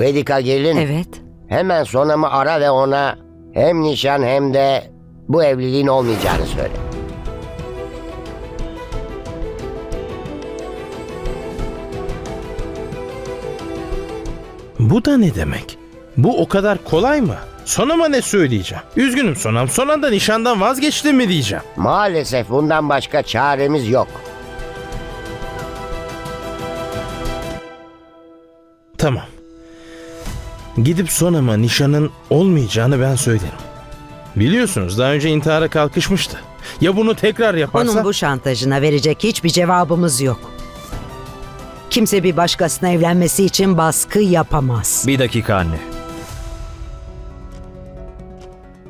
Vedika gelin. Evet. Hemen Sonam'ı ara ve ona hem nişan hem de bu evliliğin olmayacağını söyle. Bu da ne demek? Bu o kadar kolay mı? Sonama ne söyleyeceğim? Üzgünüm Sonam. Son anda nişandan vazgeçtim mi diyeceğim. Maalesef bundan başka çaremiz yok. Tamam. Gidip Sonam'a nişanın olmayacağını ben söylerim. Biliyorsunuz daha önce intihara kalkışmıştı. Ya bunu tekrar yaparsa? Onun bu şantajına verecek hiçbir cevabımız yok. Kimse bir başkasına evlenmesi için baskı yapamaz. Bir dakika anne.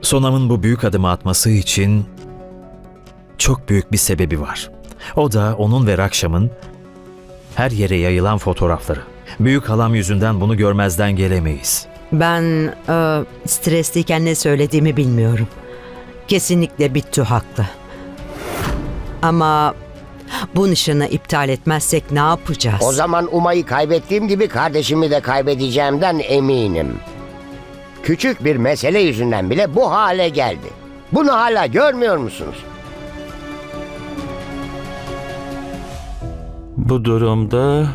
Sonam'ın bu büyük adımı atması için çok büyük bir sebebi var. O da onun ve Rakşam'ın her yere yayılan fotoğrafları. Büyük halam yüzünden bunu görmezden gelemeyiz. Ben e, stresliyken ne söylediğimi bilmiyorum. Kesinlikle Bittu haklı. Ama bu nişanı iptal etmezsek ne yapacağız? O zaman Umay'ı kaybettiğim gibi kardeşimi de kaybedeceğimden eminim. Küçük bir mesele yüzünden bile bu hale geldi. Bunu hala görmüyor musunuz? Bu durumda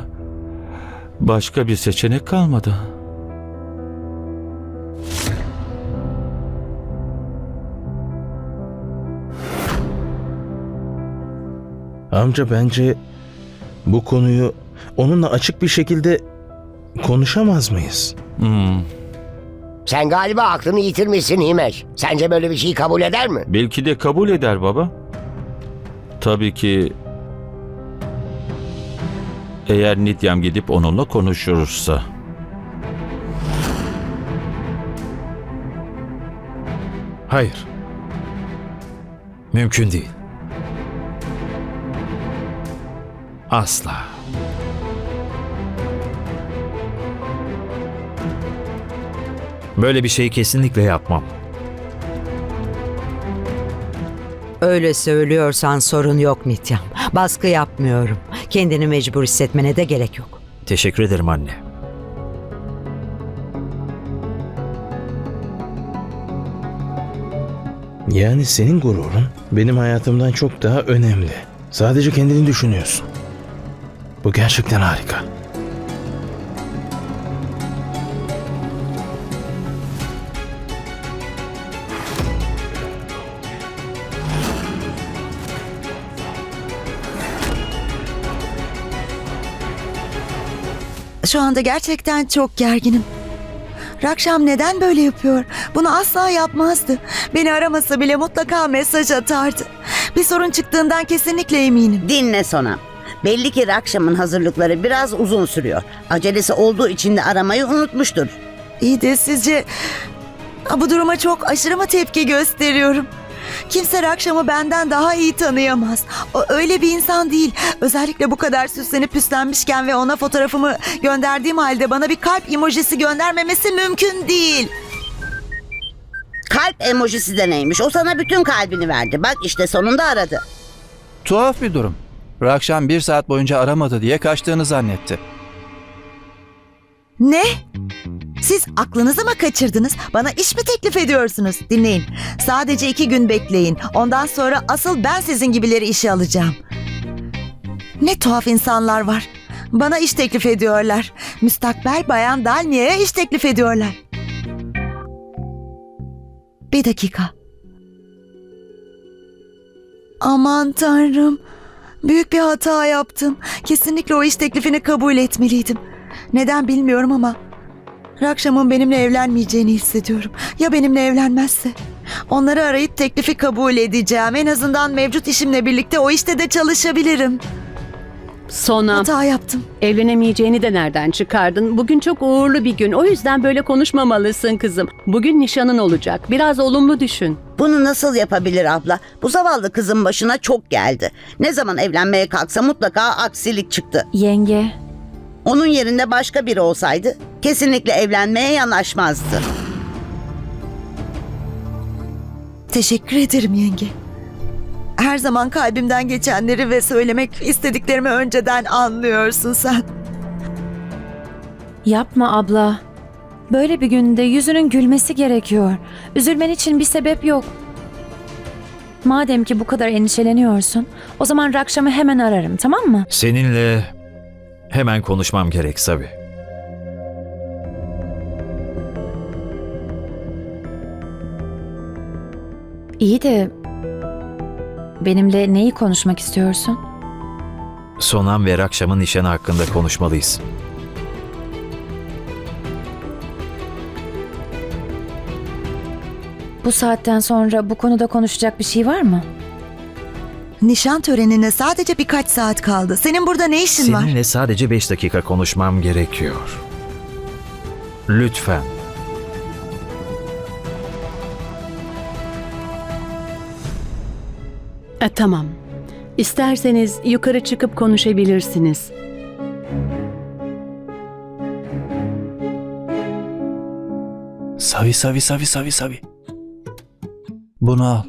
başka bir seçenek kalmadı. Amca bence bu konuyu onunla açık bir şekilde konuşamaz mıyız? Hmm, Sen galiba aklını yitirmişsin Himeş. Sence böyle bir şeyi kabul eder mi? belki de kabul eder baba. Tabii ki eğer Nityam gidip onunla konuşursa. Hayır. Mümkün değil. Asla. Böyle bir şeyi kesinlikle yapmam. Öyle söylüyorsan sorun yok Nityam. Baskı yapmıyorum. Kendini mecbur hissetmene de gerek yok. Teşekkür ederim anne. Yani senin gururun benim hayatımdan çok daha önemli. Sadece kendini düşünüyorsun. Bu gerçekten harika. Şu anda gerçekten çok gerginim. Rakşam neden böyle yapıyor? Bunu asla yapmazdı. Beni aramasa bile mutlaka mesaj atardı. Bir sorun çıktığından kesinlikle eminim. Dinle Sona. Belli ki Rakşam'ın hazırlıkları biraz uzun sürüyor. Acelesi olduğu için de aramayı unutmuştur. İyi de sizce bu duruma çok aşırı mı tepki gösteriyorum? Kimse Rakşam'ı benden daha iyi tanıyamaz. O öyle bir insan değil. Özellikle bu kadar süslenip püslenmişken ve ona fotoğrafımı gönderdiğim halde bana bir kalp emojisi göndermemesi mümkün değil. Kalp emojisi de neymiş? O sana bütün kalbini verdi. Bak işte sonunda aradı. Tuhaf bir durum. Rakşam bir saat boyunca aramadı diye kaçtığını zannetti. Ne? Siz aklınızı mı kaçırdınız? Bana iş mi teklif ediyorsunuz? Dinleyin. Sadece iki gün bekleyin. Ondan sonra asıl ben sizin gibileri işe alacağım. Ne tuhaf insanlar var. Bana iş teklif ediyorlar. Müstakbel bayan Dalmia'ya iş teklif ediyorlar. Bir dakika. Aman tanrım. Büyük bir hata yaptım. Kesinlikle o iş teklifini kabul etmeliydim. Neden bilmiyorum ama Rakşam'ın benimle evlenmeyeceğini hissediyorum. Ya benimle evlenmezse? Onları arayıp teklifi kabul edeceğim. En azından mevcut işimle birlikte o işte de çalışabilirim. Sona Hata yaptım. evlenemeyeceğini de nereden çıkardın? Bugün çok uğurlu bir gün. O yüzden böyle konuşmamalısın kızım. Bugün nişanın olacak. Biraz olumlu düşün. Bunu nasıl yapabilir abla? Bu zavallı kızın başına çok geldi. Ne zaman evlenmeye kalksa mutlaka aksilik çıktı. Yenge. Onun yerinde başka biri olsaydı kesinlikle evlenmeye yanaşmazdı. Teşekkür ederim yenge. Her zaman kalbimden geçenleri ve söylemek istediklerimi önceden anlıyorsun sen. Yapma abla. Böyle bir günde yüzünün gülmesi gerekiyor. Üzülmen için bir sebep yok. Madem ki bu kadar endişeleniyorsun, o zaman Rakşam'ı hemen ararım, tamam mı? Seninle hemen konuşmam gerek Sabi. İyi de benimle neyi konuşmak istiyorsun? Sonam ve Rakşam'ın nişanı hakkında konuşmalıyız. Bu saatten sonra bu konuda konuşacak bir şey var mı? Nişan törenine sadece birkaç saat kaldı. Senin burada ne işin var? Seninle sadece beş dakika konuşmam gerekiyor. Lütfen. E, tamam. İsterseniz yukarı çıkıp konuşabilirsiniz. Savi savi savi savi savi. Bunu al.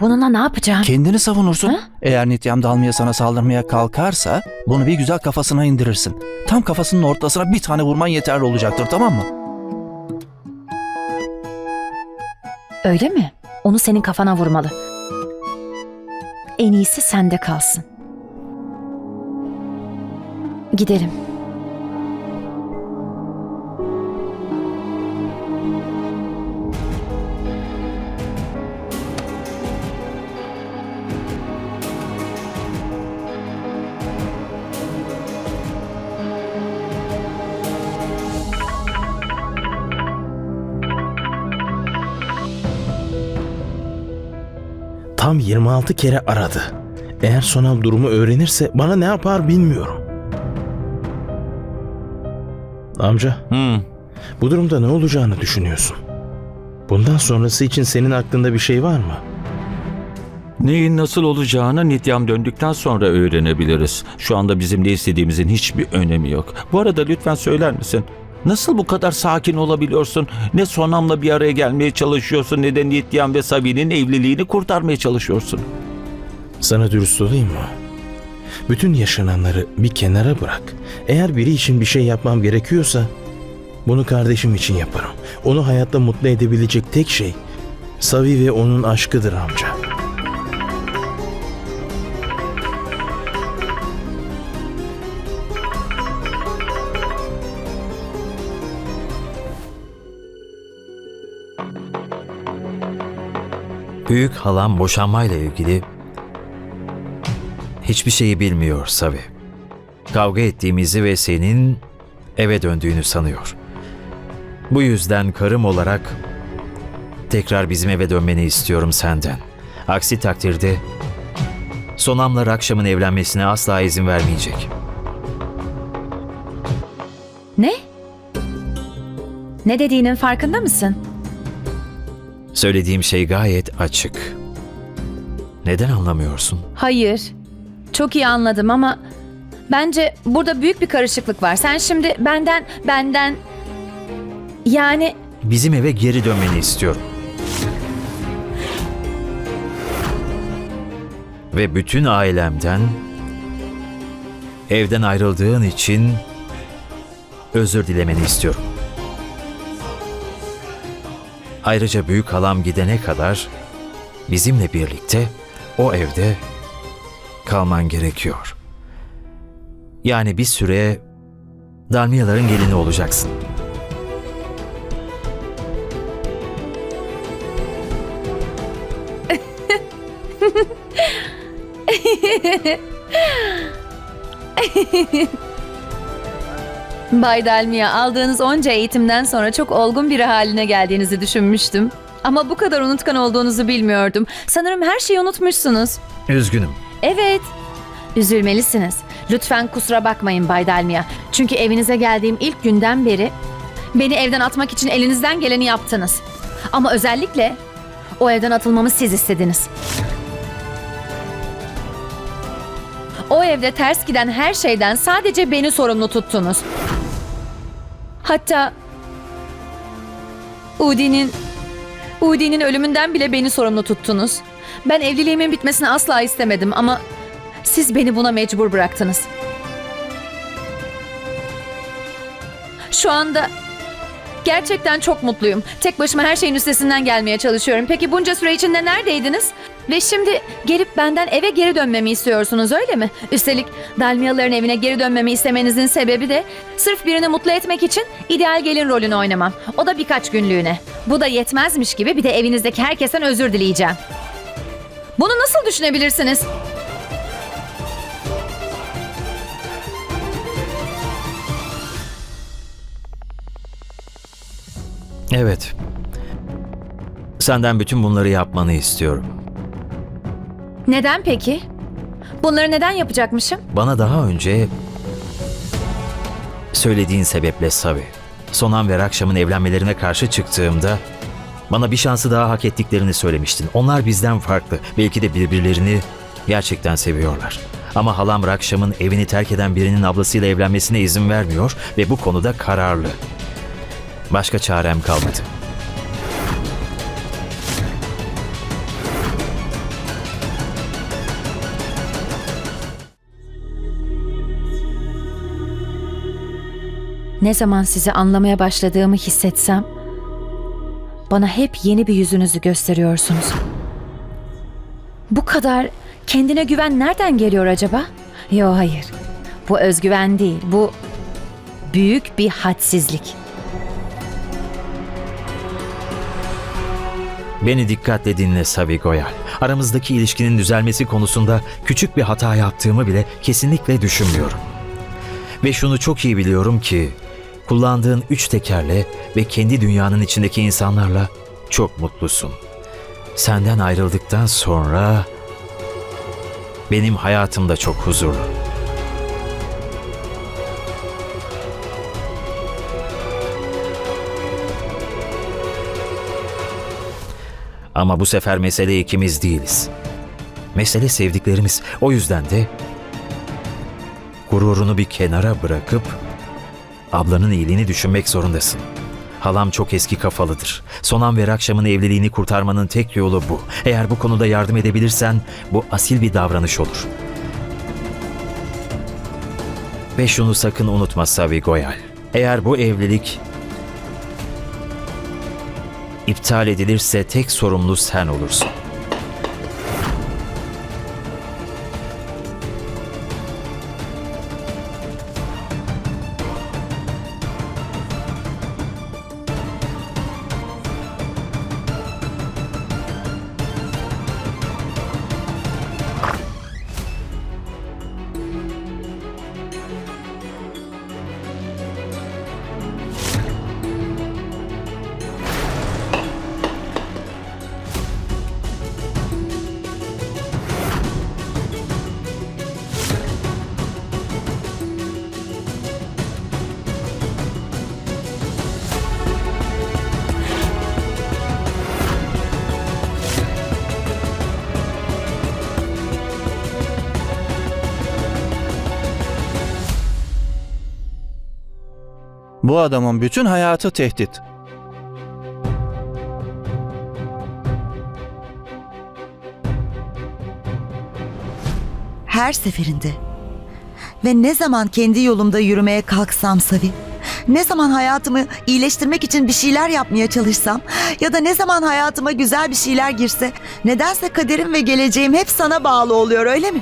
Bununla ne yapacağım? Kendini savunursun. Ha? Eğer Nityam Dalmia sana saldırmaya kalkarsa bunu bir güzel kafasına indirirsin. Tam kafasının ortasına bir tane vurman yeterli olacaktır tamam mı? Öyle mi? Onu senin kafana vurmalı. En iyisi sende kalsın. Gidelim. Tam 26 kere aradı. Eğer Sonam durumu öğrenirse bana ne yapar bilmiyorum. Amca, Hmm. bu durumda ne olacağını düşünüyorsun? Bundan sonrası için senin aklında bir şey var mı? Neyin nasıl olacağını Nityam döndükten sonra öğrenebiliriz. Şu anda bizim ne istediğimizin hiçbir önemi yok. Bu arada lütfen söyler misin? Nasıl bu kadar sakin olabiliyorsun? Ne Sonam'la bir araya gelmeye çalışıyorsun ne de Nityam ve Sabi'nin evliliğini kurtarmaya çalışıyorsun. Sana dürüst olayım mı? Bütün yaşananları bir kenara bırak. Eğer biri için bir şey yapmam gerekiyorsa bunu kardeşim için yaparım. Onu hayatta mutlu edebilecek tek şey Savi ve onun aşkıdır amca. Büyük halam boşanmayla ilgili hiçbir şeyi bilmiyor Savi. Kavga ettiğimizi ve senin eve döndüğünü sanıyor. Bu yüzden karım olarak tekrar bizim eve dönmeni istiyorum senden. Aksi takdirde Sonam'la Rakşam'ın evlenmesine asla izin vermeyecek. Ne? Ne dediğinin farkında mısın? Söylediğim şey gayet açık. Neden anlamıyorsun? Hayır. Çok iyi anladım ama bence burada büyük bir karışıklık var. Sen şimdi benden benden yani Bizim eve geri dönmeni istiyorum. Ve bütün ailemden evden ayrıldığın için özür dilemeni istiyorum. Ayrıca büyük halam gidene kadar bizimle birlikte o evde kalman gerekiyor. Yani bir süre Dalmiyaların gelini olacaksın. Bay Delmia aldığınız onca eğitimden sonra çok olgun biri haline geldiğinizi düşünmüştüm. Ama bu kadar unutkan olduğunuzu bilmiyordum. Sanırım her şeyi unutmuşsunuz. Üzgünüm. Evet. Üzülmelisiniz. Lütfen kusura bakmayın Bay Delmia. Çünkü evinize geldiğim ilk günden beri beni evden atmak için elinizden geleni yaptınız. Ama özellikle o evden atılmamı siz istediniz. O evde ters giden her şeyden sadece beni sorumlu tuttunuz. Hatta Udi'nin Udi'nin ölümünden bile beni sorumlu tuttunuz. Ben evliliğimin bitmesini asla istemedim ama siz beni buna mecbur bıraktınız. Şu anda Gerçekten çok mutluyum. Tek başıma her şeyin üstesinden gelmeye çalışıyorum. Peki bunca süre içinde neredeydiniz? Ve şimdi gelip benden eve geri dönmemi istiyorsunuz öyle mi? Üstelik Dalmiyaların evine geri dönmemi istemenizin sebebi de sırf birini mutlu etmek için ideal gelin rolünü oynamam. O da birkaç günlüğüne. Bu da yetmezmiş gibi bir de evinizdeki herkesten özür dileyeceğim. Bunu nasıl düşünebilirsiniz? Evet. Senden bütün bunları yapmanı istiyorum. Neden peki? Bunları neden yapacakmışım? Bana daha önce söylediğin sebeple Savi. Sonam ve Rakşam'ın evlenmelerine karşı çıktığımda bana bir şansı daha hak ettiklerini söylemiştin. Onlar bizden farklı. Belki de birbirlerini gerçekten seviyorlar. Ama halam Rakşam'ın evini terk eden birinin ablasıyla evlenmesine izin vermiyor ve bu konuda kararlı. Başka çarem kalmadı. Ne zaman sizi anlamaya başladığımı hissetsem, bana hep yeni bir yüzünüzü gösteriyorsunuz. Bu kadar kendine güven nereden geliyor acaba? Yo hayır. Bu özgüven değil, bu büyük bir hadsizlik. Beni dikkatle dinle Savi Goyal. Aramızdaki ilişkinin düzelmesi konusunda küçük bir hata yaptığımı bile kesinlikle düşünmüyorum. Ve şunu çok iyi biliyorum ki kullandığın üç tekerle ve kendi dünyanın içindeki insanlarla çok mutlusun. Senden ayrıldıktan sonra benim hayatım da çok huzurlu. Ama bu sefer mesele ikimiz değiliz. Mesele sevdiklerimiz. O yüzden de gururunu bir kenara bırakıp ablanın iyiliğini düşünmek zorundasın. Halam çok eski kafalıdır. Sonam ve Rakşam'ın evliliğini kurtarmanın tek yolu bu. Eğer bu konuda yardım edebilirsen bu asil bir davranış olur. Ve şunu sakın unutma Savi Goyal. Eğer bu evlilik iptal edilirse tek sorumlu sen olursun. Bu adamın bütün hayatı tehdit. Her seferinde. Ve ne zaman kendi yolumda yürümeye kalksam Savi, ne zaman hayatımı iyileştirmek için bir şeyler yapmaya çalışsam ya da ne zaman hayatıma güzel bir şeyler girse nedense kaderim ve geleceğim hep sana bağlı oluyor öyle mi?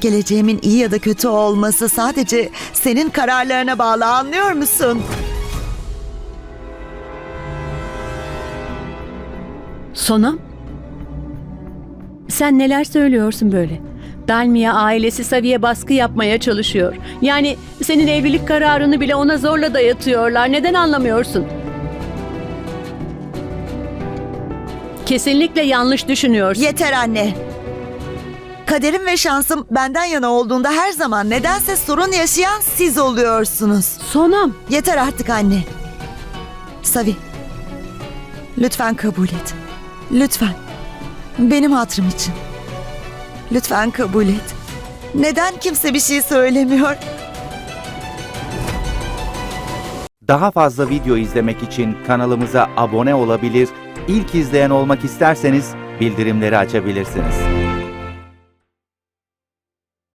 Geleceğimin iyi ya da kötü olması sadece senin kararlarına bağlı anlıyor musun? Sonam? Sen neler söylüyorsun böyle? Dalmia ailesi Savi'ye baskı yapmaya çalışıyor. Yani senin evlilik kararını bile ona zorla dayatıyorlar. Neden anlamıyorsun? Kesinlikle yanlış düşünüyorsun. Yeter anne. Kaderim ve şansım benden yana olduğunda her zaman nedense sorun yaşayan siz oluyorsunuz. Sonam, Yeter artık anne. Savi. Lütfen kabul et. Lütfen. Benim hatırım için. Lütfen kabul et. Neden kimse bir şey söylemiyor? Daha fazla video izlemek için kanalımıza abone olabilir, ilk izleyen olmak isterseniz bildirimleri açabilirsiniz.